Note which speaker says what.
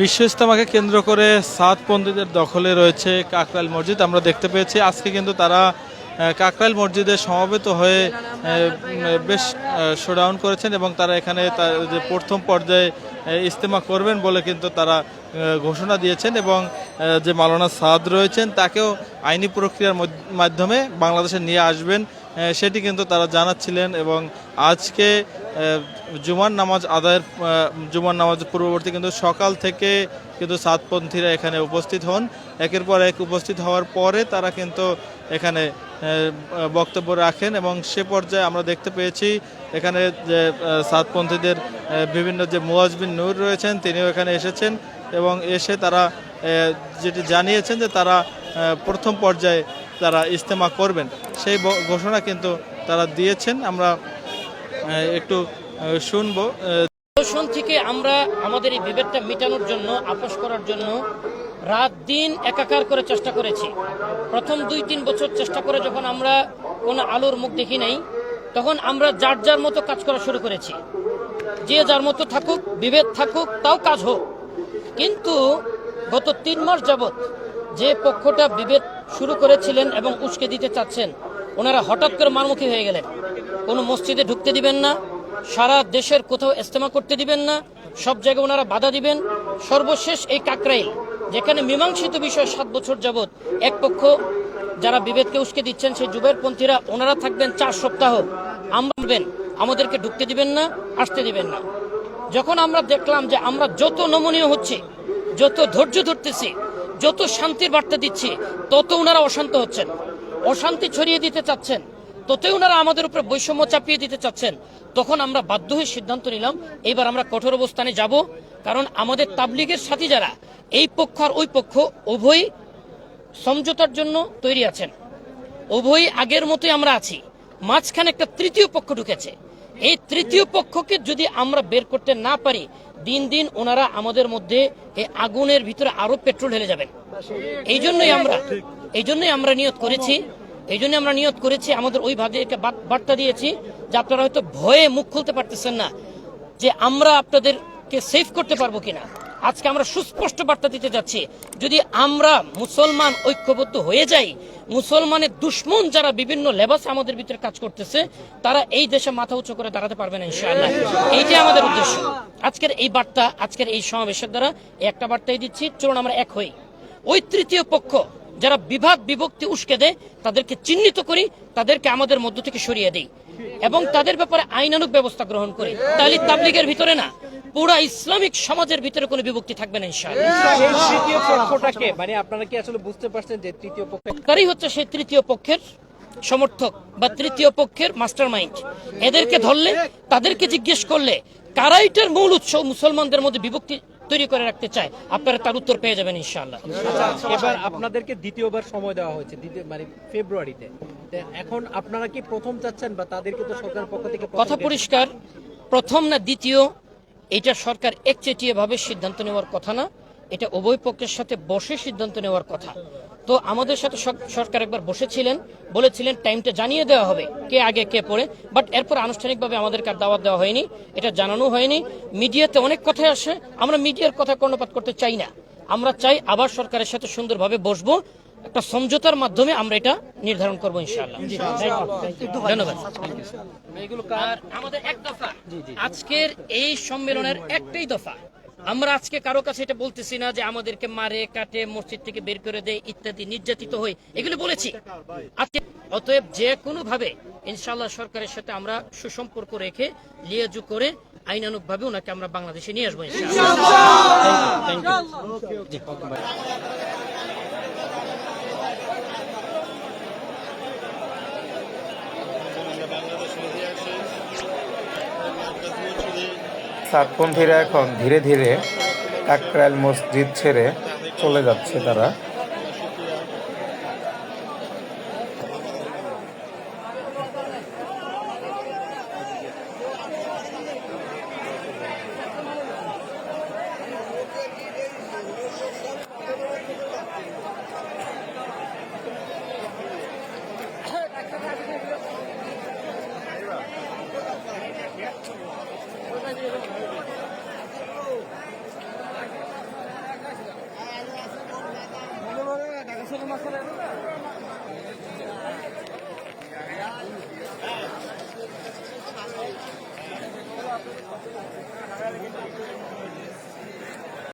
Speaker 1: বিশ্ব ইস্তেমাকে কেন্দ্র করে সাতপন্থীদের দখলে রয়েছে কাকরাইল মসজিদ। আমরা দেখতে পেয়েছি আজকে কিন্তু তারা কাকরাইল মসজিদে সমবেত হয়ে বেশ শোডাউন করেছেন এবং তারা এখানে যে প্রথম পর্যায়ে ইস্তেমা করবেন বলে কিন্তু তারা ঘোষণা দিয়েছেন এবং যে মালানা সাদ রয়েছেন তাকেও আইনি প্রক্রিয়ার মাধ্যমে বাংলাদেশে নিয়ে আসবেন। সেটি কিন্তু তারা জানাচ্ছিলেন এবং আজকে জুমার নামাজ আদায়ের জুমার নামাজ পূর্ববর্তী কিন্তু সকাল থেকে কিন্তু সাতপন্থীরা এখানে উপস্থিত হন। একের পর এক উপস্থিত হওয়ার পরে তারা কিন্তু এখানে বক্তব্য রাখেন এবং সে পর্যায়ে আমরা দেখতে পেয়েছি এখানে যে সাতপন্থীদের বিভিন্ন যে মুয়াজবিন নূর রয়েছেন তিনিও এখানে এসেছেন এবং এসে তারা যেটি জানিয়েছেন যে তারা প্রথম পর্যায়ে তারা ইজতেমা করবেন। সেই ঘোষণা কিন্তু তারা দিয়েছেন। আমরা একটু শুনব।
Speaker 2: দর্শন থেকে আমরা আমাদের এই বিভেদটা মেটানোর জন্য, আপোষ করার জন্য রাত দিন একাকার করে চেষ্টা করেছি। প্রথম দুই, তিন বছর চেষ্টা করে যখন আমরা কোনো আলোর মুখ দেখি নাই, তখন আমরা যার যার মতো কাজ করা শুরু করেছি। যে যার মতো থাকুক, বিভেদ থাকুক, তাও কাজ হোক। কিন্তু গত তিন মাস যাবৎ যে পক্ষটা বিভেদ শুরু করেছিলেন এবং উস্কে দিতে চাচ্ছেন ওনারা হঠাৎ করে মারমুখী হয়ে গেলেন। কোনো মসজিদে ঢুকতে দিবেন না, সারা দেশের কোথাও ইস্তেমা করতে দিবেন না, সব জায়গায় ওনারা বাধা দিবেন। সর্বশেষ এই কাকরাইল, যেখানে মীমাংসিত বিষয় সাত বছর যাবৎ এক পক্ষ যারা বিভেদকে উস্কে দিচ্ছেন, সেই যুবের পন্থীরা, ওনারা থাকবেন চার সপ্তাহ। আমরা আমাদেরকে ঢুকতে দিবেন না, আসতে দিবেন না। যখন আমরা দেখলাম যে আমরা যত নমনীয় হচ্ছে, যত ধৈর্য ধরতেছি, যত শান্তির বার্তা দিচ্ছি, তত ওনারা অশান্ত হচ্ছেন। অশান্তি ছড়িয়ে দিতে চাচ্ছেন ততই ওনারা আমাদের উপরে বৈষম্য চাপিয়ে দিতে চাচ্ছেন। তখন আমরা বাধ্য হয়ে সিদ্ধান্ত নিলাম এবার আমরা কঠোর অবস্থানে যাব, কারণ আমাদের তাবলিগের সাথী যারা, এই পক্ষ আর ওই পক্ষ উভয় সমঝোতার জন্য তৈরি আছেন। উভয় আগের মতোই আমরা আছি। মাঝখানে একটা তৃতীয় পক্ষ ঢুকেছে। এই তৃতীয় পক্ষকে যদি আমরা বের করতে না পারি, দিন দিন ওনারা আমাদের মধ্যে এই আগুনের ভিতরে আরও পেট্রোল ঢেলে যাবেন। এই জন্যই আমরা এই জন্যই আমরা নিয়ত করেছি। এই জন্য আমরা নিয়ত করেছি, আমাদের ওই ভাগেকে বার্তা দিয়েছি যে আপনারা হয়তো ভয়ে মুখ খুলতে পারতেছেন না যে আমরা আপনাদেরকে সেভ করতে পারব কিনা। আজকে আমরা সুস্পষ্ট বার্তা দিতে যাচ্ছি, যদি আমরা মুসলমান ঐক্যবদ্ধ হয়ে যাই, মুসলমানের দুশ্মন যারা বিভিন্ন লেবাসে আমাদের ভিতরে কাজ করতেছে, তারা এই দেশে মাথা উঁচু করে দাঁড়াতে পারবে না ইনশাআল্লাহ। এইটাই আমাদের উদ্দেশ্য। আজকের এই বার্তা, আজকের এই সমাবেশের দ্বারা একটা বার্তাই দিচ্ছি, চলুন আমরা এক হই। ওই তৃতীয় পক্ষ যারা বিভাগ বিভক্তি উস্কে দেয় তাদেরকে চিহ্নিত করি তাদেরকে আমাদের মধ্য থেকে সরিয়ে দেই এবং তাদের ব্যাপারে আইনানুক ব্যবস্থা গ্রহণ করি। তাহলে তাবলিগের ভিতরে না পুরা ইসলামিক সমাজের ভিতরে কোনো বিভক্তি থাকবে না ইনশাআল্লাহ।
Speaker 3: মানে আপনারা কি আসলে বুঝতে পারছেন যে তৃতীয় পক্ষ
Speaker 2: তারই হচ্ছে সেই তৃতীয় পক্ষের সমর্থক বা তৃতীয় পক্ষের মাস্টার মাইন্ড এদেরকে ধরলে তাদেরকে জিজ্ঞেস করলে কারা এটার মূল উৎস? মুসলমানদের মধ্যে বিভক্তি তৈরি করে রাখতে চায় আপনারা তার উত্তর পেয়ে যাবেন ইনশাআল্লাহ।
Speaker 3: আচ্ছা এবার আপনাদেরকে দ্বিতীয়বার সময় দেওয়া হয়েছে মানে ফেব্রুয়ারিতে। এখন আপনারা কি প্রথম চাচ্ছেন বা তাদেরকে তো সরকারের পক্ষ থেকে
Speaker 2: কথা পরিষ্কার প্রথম না দ্বিতীয় এটা সরকার একচেটিয়া ভাবে সিদ্ধান্ত নেওয়ার কথা না এটা উভয় পক্ষের সাথে বসে সিদ্ধান্ত নেওয়ার কথা। তো আমাদের সাথে সরকার একবার বসেছিলেন বলেছিলেন টাইমটা জানিয়ে দেওয়া হবে কে আগে কে পরে বাট এরপর আনুষ্ঠানিকভাবে আমাদেরকে আর দাওয়াত দেওয়া হয়নি এটা জানানো হয়নি। মিডিয়াতে অনেক কথাই আসে আমরা মিডিয়ার কথা কর্ণপাত করতে চাই না। আমরা চাই আবার সরকারের সাথে সুন্দরভাবে বসবো একটা সমঝোতার মাধ্যমে আমরা এটা নির্ধারণ করব ইনশাআল্লাহ। ধন্যবাদ। আমাদের এক দফা আজকের এই সম্মেলনের একটাই দফা আমরা আজকে কারও কাছে এটা বলতেছি না যে আমাদেরকে মারে কাটে মসজিদ থেকে বের করে দেয় ইত্যাদি নির্যাতিত হয়ে। এগুলো বলেছি। আজকে অতএব যে কোনো ভাবে ইনশাল্লাহ সরকারের সাথে আমরা সুসম্পর্ক রেখে লিয়াজু করে আইনানুক ভাবে ওনাকে আমরা বাংলাদেশে নিয়ে আসব ইনশাআল্লাহ।
Speaker 4: সাতপন্থীরা এখন ধীরে ধীরে কাকরাইল মসজিদ ছেড়ে চলে যাচ্ছে তারা। ঢাকা সদর মাছ